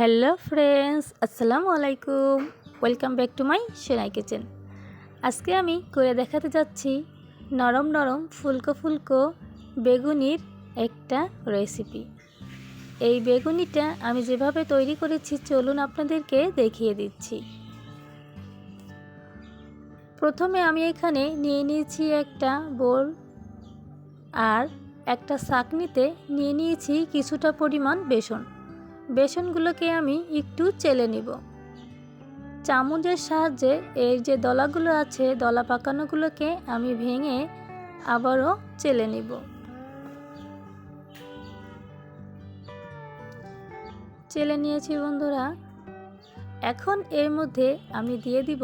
Hello friends, আসসালামু আলাইকুম। Welcome back to my সেনাই কিচেন। আজকে আমি করে দেখাতে যাচ্ছি নরম নরম ফুলকো ফুলকো বেগুনির একটা রেসিপি এই বেগুনিটা আমি যেভাবে তৈরি করেছি, চলুন আপনাদেরকে দেখিয়ে দিচ্ছি। প্রথমে আমি এখানে নিয়ে নিয়েছি একটা বোল আর একটা শাকনিতে নিয়ে নিয়েছি কিছুটা পরিমাণ বেসন। বেসনগুলোকে আমি একটু চেলে নিব। চামচের সাহায্যে এই যে দলাগুলো আছে, দলা পাকানোগুলোকে আমি ভেঙে আবারও চেলে নিব। চেলে নিয়েছি বন্ধুরা। এখন এর মধ্যে আমি দিয়ে দিব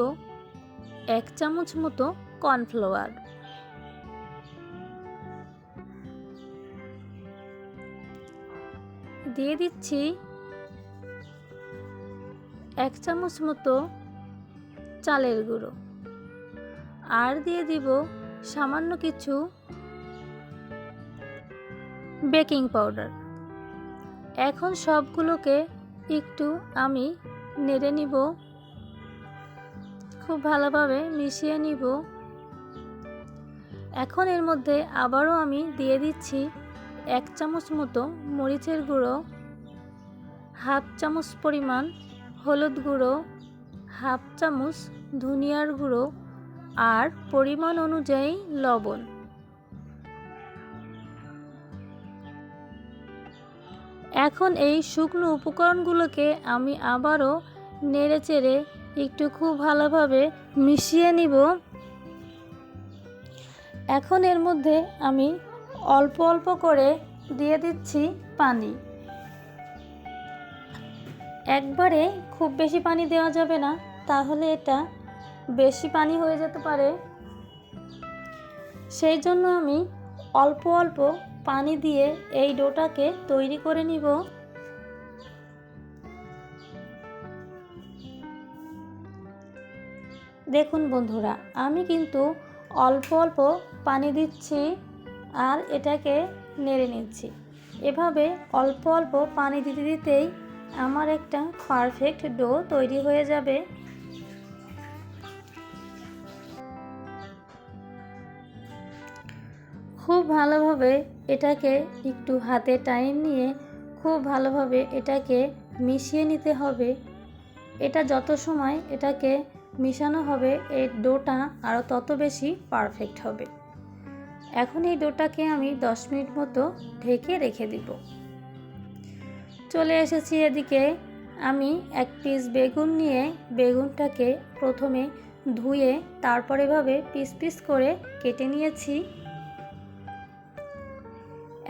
এক চামচ মতো কর্নফ্লাওয়ার। দিয়ে দিচ্ছি এক চামচ মতো চালের গুঁড়ো। আর দিয়ে দিব সামান্য কিছু বেকিং পাউডার। এখন সবগুলোকে একটু আমি নেড়ে নিব। খুব ভালোভাবে মিশিয়ে নিব। এখন এর মধ্যে আবারও আমি দিয়ে দিচ্ছি এক চামচ মতো মরিচের গুঁড়ো, হাফ চামচ পরিমাণ হলুদ গুঁড়ো, হাফ চামচ ধনিয়ার গুঁড়ো আর পরিমাণ অনুযায়ী লবণ। এখন এই শুকনো উপকরণগুলোকে আমি আবারও নেড়ে চেড়ে একটু খুব ভালোভাবে মিশিয়ে নিব। এখন এর মধ্যে আমি অল্প অল্প করে দিয়ে দিচ্ছি পানি। একবারে খুব বেশি পানি দেওয়া যাবে না, তাহলে এটা বেশি পানি হয়ে যেতে পারে। সেই জন্য আমি অল্প অল্প পানি দিয়ে এই ডোটাকে তৈরি করে নিব। দেখুন বন্ধুরা, আমি কিন্তু অল্প অল্প পানি দিচ্ছি আর এটাকে নেড়ে নিচ্ছি। এভাবে অল্প অল্প পানি দিতে দিতেই আমার একটা পারফেক্ট ডো তৈরি হয়ে যাবে। খুব ভালোভাবে এটাকে একটু হাতে টাইম নিয়ে খুব ভালোভাবে এটাকে মিশিয়ে নিতে হবে। এটা যত সময় এটাকে মিশানো হবে এই ডোটা আরও তত বেশি পারফেক্ট হবে। এখন এই ডোটাকে আমি 10 মিনিট মতো ঢেকে রেখে দিব। চলে এসেছি এদিকে। আমি এক পিস বেগুন নিয়ে বেগুনটাকে প্রথমে ধুয়ে, তারপর এভাবে পিস পিস করে কেটে নিয়েছি।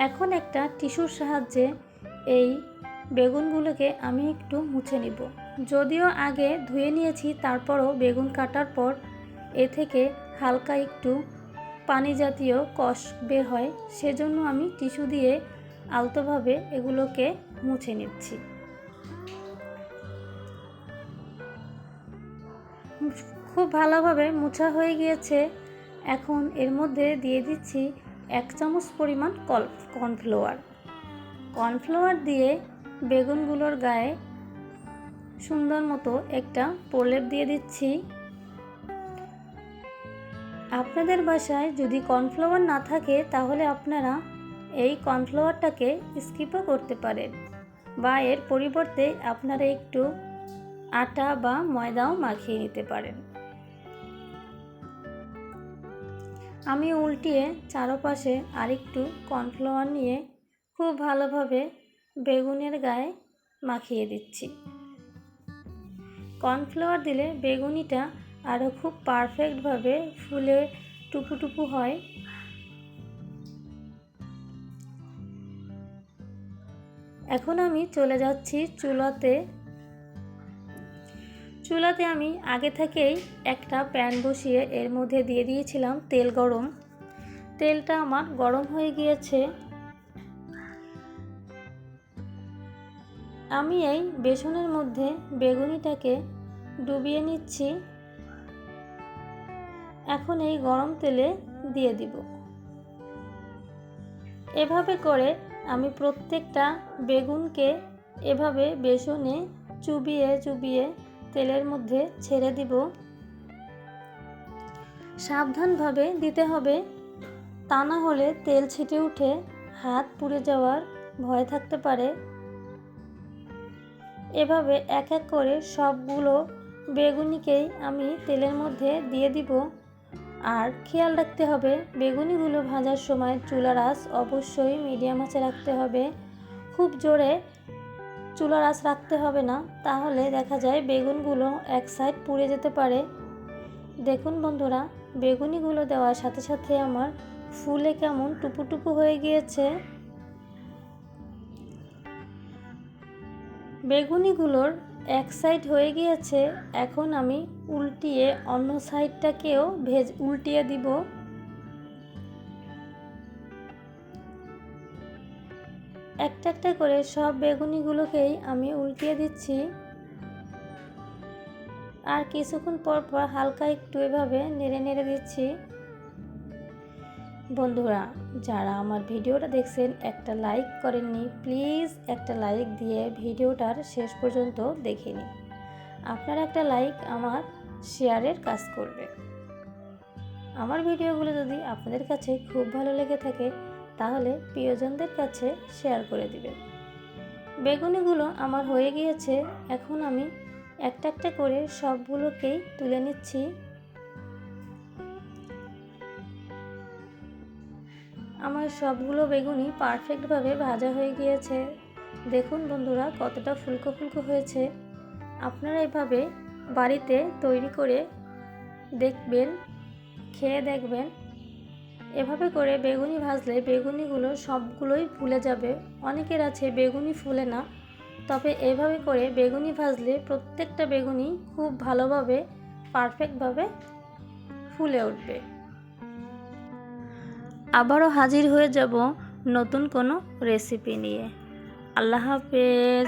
এখন একটা টিস্যুর সাহায্যে এই বেগুনগুলোকে আমি একটু মুছে নিব। যদিও আগে ধুয়ে নিয়েছি, তারপরও বেগুন কাটার পর এ থেকে হালকা একটু পানি জাতীয় কষ বের হয়। সেজন্য আমি টিস্যু দিয়ে আলতোভাবে এগুলোকে মুছে নিচ্ছি। খুব ভালোভাবে মুছা হয়ে গিয়েছে। এখন এর মধ্যে দিয়ে দিচ্ছি এক চামচ পরিমাণ কল কর্নফ্লাওয়ার। কর্নফ্লাওয়ার দিয়ে বেগুনগুলোর গায়ে সুন্দর মতো একটা প্রলেপ দিয়ে দিচ্ছি। আপনাদের বাসায় যদি কর্নফ্লাওয়ার না থাকে, তাহলে আপনারা এই কর্নফ্লাওয়ারটাকে স্কিপও করতে পারেন। বা এর পরিবর্তে আপনারা একটু আটা বা ময়দাও মাখিয়ে নিতে পারেন। আমি উল্টিয়ে চারপাশে আরেকটু কর্নফ্লাওয়ার নিয়ে খুব ভালোভাবে বেগুনের গায়ে মাখিয়ে দিচ্ছি। কর্নফ্লাওয়ার দিলে বেগুনিটা আরও খুব পারফেক্টভাবে ফুলে টুপু টুপু হয় এখন আমি চলে যাচ্ছি চুলাতে। চুলাতে আমি আগে থেকেই একটা প্যান বসিয়ে এর মধ্যে দিয়ে দিয়েছিলাম তেল গরম। তেলটা আমার গরম হয়ে গিয়েছে। আমি এই বেসনের মধ্যে বেগুনিটাকে ডুবিয়ে নিচ্ছি। এখন এই গরম তেলে দিয়ে দিব। এভাবে করে আমি প্রত্যেকটা বেগুনকে এভাবে বেসনে চুবিয়ে চুবিয়ে তেলের মধ্যে ছেড়ে দিব। সাবধানভাবে দিতে হবে, তা না হলে তেল ছিটে উঠে হাত পুড়ে যাওয়ার ভয় থাকতে পারে। এভাবে এক এক করে সবগুলো বেগুনিকেই আমি তেলের মধ্যে দিয়ে দিব। আর খেয়াল রাখতে হবে, বেগুনিগুলো ভাজার সময় চুলার আঁচ অবশ্যই মিডিয়াম আঁচে রাখতে হবে। খুব জোরে চুলার আঁচ রাখতে হবে না, তাহলে দেখা যায় বেগুনগুলো এক সাইড পুড়ে যেতে পারে। দেখুন বন্ধুরা, বেগুনিগুলো দেওয়ার সাথে সাথে আমার ফুলে কেমন টুপু টুপু হয়ে গিয়েছে। বেগুনিগুলোর এক সাইড হয়ে গিয়েছে, এখন আমি উল্টিয়ে অন্য সাইডটাকেও ভেজ, উল্টিয়ে দিব। একটা একটা করে সব বেগুনিগুলোকেই আমি উল্টিয়ে দিচ্ছি। আর কিছুক্ষণ পর পর হালকা একটু এভাবে নেড়ে নেড়ে দিচ্ছি। বন্ধুরা, যারা আমার ভিডিওটা দেখছেন, একটা লাইক করেননি, প্লিজ একটা লাইক দিয়ে ভিডিওটার শেষ পর্যন্ত দেখে নিন। আপনার একটা লাইক আমার শেয়ারের কাজ করবে। আমার ভিডিওগুলো যদি আপনাদের কাছে খুব ভালো লেগে থাকে, তাহলে প্রিয়জনদের কাছে শেয়ার করে দিবেন। বেগুনিগুলো আমার হয়ে গিয়েছে, এখন আমি একটা একটা করে সবগুলোকেই তুলে নিচ্ছি। আমার সবগুলো বেগুনি পারফেক্টভাবে ভাজা হয়ে গিয়েছে। দেখুন বন্ধুরা, কতটা ফুলকো ফুলকো হয়েছে। আপনারা এভাবে বাড়িতে তৈরি করে দেখবেন, খেয়ে দেখবেন। এভাবে করে বেগুনি ভাজলে বেগুনিগুলো সবগুলোই ফুলে যাবে। অনেকের আছে বেগুনি ফুলে না, তবে এভাবে করে বেগুনি ভাজলে প্রত্যেকটা বেগুনি খুব ভালোভাবে পারফেক্টভাবে ফুলে উঠবে। আবারও হাজির হয়ে যাব নতুন কোনো রেসিপি নিয়ে। আল্লাহ হাফেজ।